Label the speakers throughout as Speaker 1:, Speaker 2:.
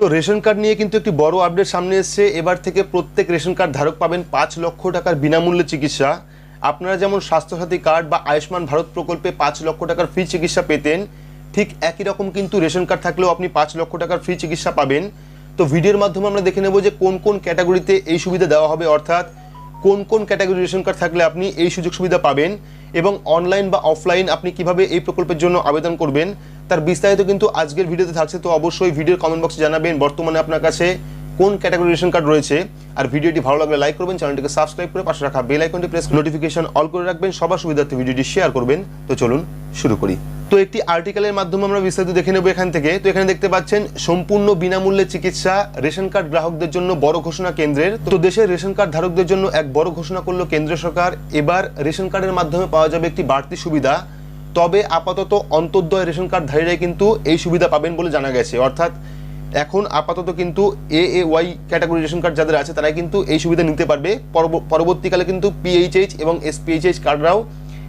Speaker 1: তো ration card নিয়ে কিন্তু একটি বড় আপডেট সামনে এসেছে। এবার থেকে প্রত্যেক রেশন কার্ড ধারক পাবেন পাঁচ লক্ষ টাকার বিনামূল্যে চিকিৎসা। আপনারা যেমন স্বাস্থ্যসাথী কার্ড বা আয়ুষ্মান ভারত প্রকল্পে পাঁচ লক্ষ টাকার ফ্রি চিকিৎসা পেতেন, ঠিক একই রকম কিন্তু রেশন কার্ড থাকলেও আপনি পাঁচ লক্ষ টাকার ফ্রি চিকিৎসা পাবেন। তো ভিডিওর মাধ্যমে আমরা দেখে নেব যে কোন কোন ক্যাটাগরিতে এই সুবিধা দেওয়া হবে, অর্থাৎ কোন কোন ক্যাটাগরি রেশন কার্ড থাকলে আপনি এই সুযোগ সুবিধা পাবেন এবং অনলাইন বা অফলাইন আপনি কীভাবে এই প্রকল্পের জন্য আবেদন করবেন। তার বিস্তারিত কিন্তু আজকের ভিডিওতে থাকছে, তো অবশ্যই ভিডিওর কমেন্ট বক্সে জানাবেন বর্তমানে আপনার কাছে কোন ক্যাটাগরি রেশন কার্ড রয়েছে। আর ভিডিওটি ভালো লাগলে লাইক করবেন চ্যানেলটিকে সাবস্ক্রাইব করে পাশে রাখা বেল আইকনটি প্রেস নোটিফিকেশন অল করে রাখবেন, সবার সুবিধার্থে ভিডিওটি শেয়ার করবেন। তো চলুন শুরু করি। তো একটি আর্টিকেলের মাধ্যমে আমরা বিস্তারিত দেখে নেব এখান থেকে। তো এখানে দেখতে পাচ্ছেন, সম্পূর্ণ বিনামূল্যে চিকিৎসা রেশন কার্ড গ্রাহকদের জন্য বড় ঘোষণা কেন্দ্রের। তো দেশের রেশন কার্ড ধারকদের জন্য এক বড় ঘোষণা করল কেন্দ্র সরকার। এবার রেশন কার্ডের মাধ্যমে পাওয়া যাবে একটি বাড়তি সুবিধা। তবে আপাতত অন্তর্দয় রেশন কার্ডধারীরাই কিন্তু এই সুবিধা পাবেন বলে জানা গেছে। অর্থাৎ এখন আপাতত কিন্তু A A Y category ration card যাদের আছে, তারাই কিন্তু এই সুবিধা নিতে পারবে। পরব- পরবর্তীকালে কিন্তু পিএইচএইচ এবং এসপিএইচএইচ কার্ডরাও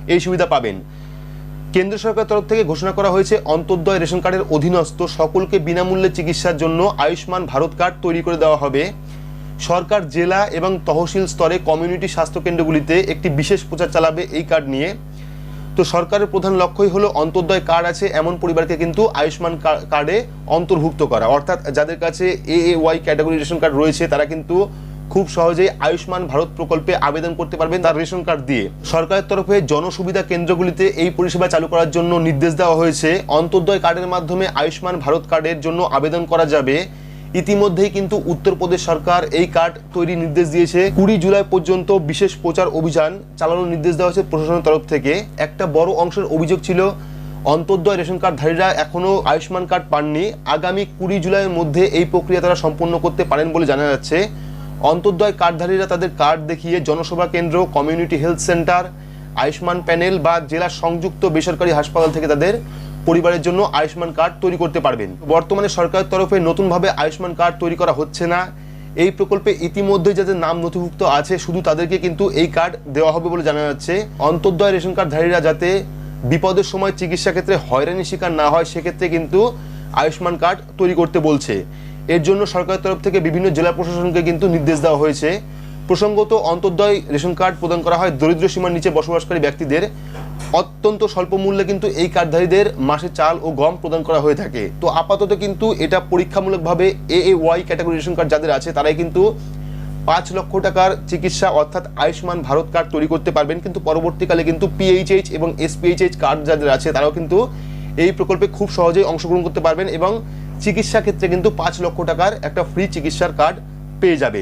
Speaker 1: এই সুবিধা পাবেন। কেন্দ্র সরকার তরফ থেকে ঘোষণা করা হয়েছে, অন্তর্দয় রেশন কার্ডের অধীনস্থ সকলকে বিনামূল্যে চিকিৎসার জন্য আয়ুষ্মান ভারত কার্ড তৈরি করে দেওয়া হবে। সরকার জেলা এবং তহসিল স্তরে কমিউনিটি স্বাস্থ্য কেন্দ্রগুলিতে একটি বিশেষ প্রচার চালাবে এই কার্ড নিয়ে। তো সরকারের প্রধান লক্ষ্যই হলো অন্তর্দয় কার্ড আছে, এমন পরিবারকে কিন্তু আয়ুষ্মান কার্ডে অন্তর্ভুক্ত করা। অর্থাৎ যাদের কাছে A A Y category ration card রয়েছে, তারা কিন্তু খুব সহজেই আয়ুষ্মান ভারত প্রকল্পে আবেদন করতে পারবেন তার রেশন কার্ড দিয়ে। সরকারের তরফে জনসুবিধা কেন্দ্রগুলিতে এই পরিষেবা চালু করার জন্য নির্দেশ দেওয়া হয়েছে। অন্তর্দয় কার্ডের মাধ্যমে আয়ুষ্মান ভারত কার্ডের জন্য আবেদন করা যাবে। ইতিমধ্যেই কিন্তু উত্তরপ্রদেশ সরকার এই কার্ড তৈরি নির্দেশ দিয়েছে। কুড়ি জুলাই পর্যন্ত বিশেষ প্রচার অভিযান চালানোর নির্দেশ দেওয়া হয়েছে প্রশাসনের তরফ থেকে। একটা বড় অংশের অভিযোগ ছিল, অন্তর্দয় রেশন কার্ডধারীরা এখনও আয়ুষ্মান কার্ড পাননি। আগামী কুড়ি জুলাইয়ের মধ্যে এই প্রক্রিয়া তারা সম্পন্ন করতে পারেন বলে জানা যাচ্ছে। অন্তর্দয় কার্ডধারীরা তাদের কার্ড দেখিয়ে জনসভা কেন্দ্র, community health centre, Ayushman panel বা জেলা সংযুক্ত বেসরকারি হাসপাতাল থেকে তাদের পরিবারের জন্য আয়ুষ্মান কার্ড তৈরি করতে পারবেন। বর্তমানে সরকারের তরফে নতুনভাবে আয়ুষ্মান কার্ড তৈরি করা হচ্ছে না। এই প্রকল্পে ইতিমধ্যে যাদের নাম নথিভুক্ত আছে, শুধু তাদেরকে কিন্তু এই কার্ড দেওয়া হবে বলে জানা যাচ্ছে। অন্তর্দয় রেশন কার্ডধারীরা যাতে বিপদের সময় চিকিৎসা ক্ষেত্রে হয়রানির শিকার না হয়, সেক্ষেত্রে কিন্তু আয়ুষ্মান কার্ড তৈরি করতে বলছে। এর জন্য সরকারের তরফ থেকে বিভিন্ন জেলা প্রশাসনকে কিন্তু নির্দেশ দেওয়া হয়েছে। প্রসঙ্গত অন্তর্দয় রেশন কার্ড প্রদান করা হয় দরিদ্র সীমার নিচে বসবাসকারী ব্যক্তিদের। অত্যন্ত স্বল্প মূল্যে কিন্তু এই কার্ডধারীদের মাসে চাল ও গম প্রদান করা হয়ে থাকে। তো আপাতত কিন্তু এটা পরীক্ষামূলকভাবে A A Y category ration card যাদের আছে, তারাই কিন্তু পাঁচ লক্ষ টাকার চিকিৎসা অর্থাৎ আয়ুষ্মান ভারত কার্ড তৈরি করতে পারবেন। কিন্তু পরবর্তীকালে কিন্তু পিএইচএইচ এবং এসপিএইচএইচ কার্ড যাদের আছে, তারাও কিন্তু এই প্রকল্পে খুব সহজেই অংশগ্রহণ করতে পারবেন এবং চিকিৎসা ক্ষেত্রে কিন্তু পাঁচ লক্ষ টাকার একটা ফ্রি চিকিৎসার কার্ড পেয়ে যাবে।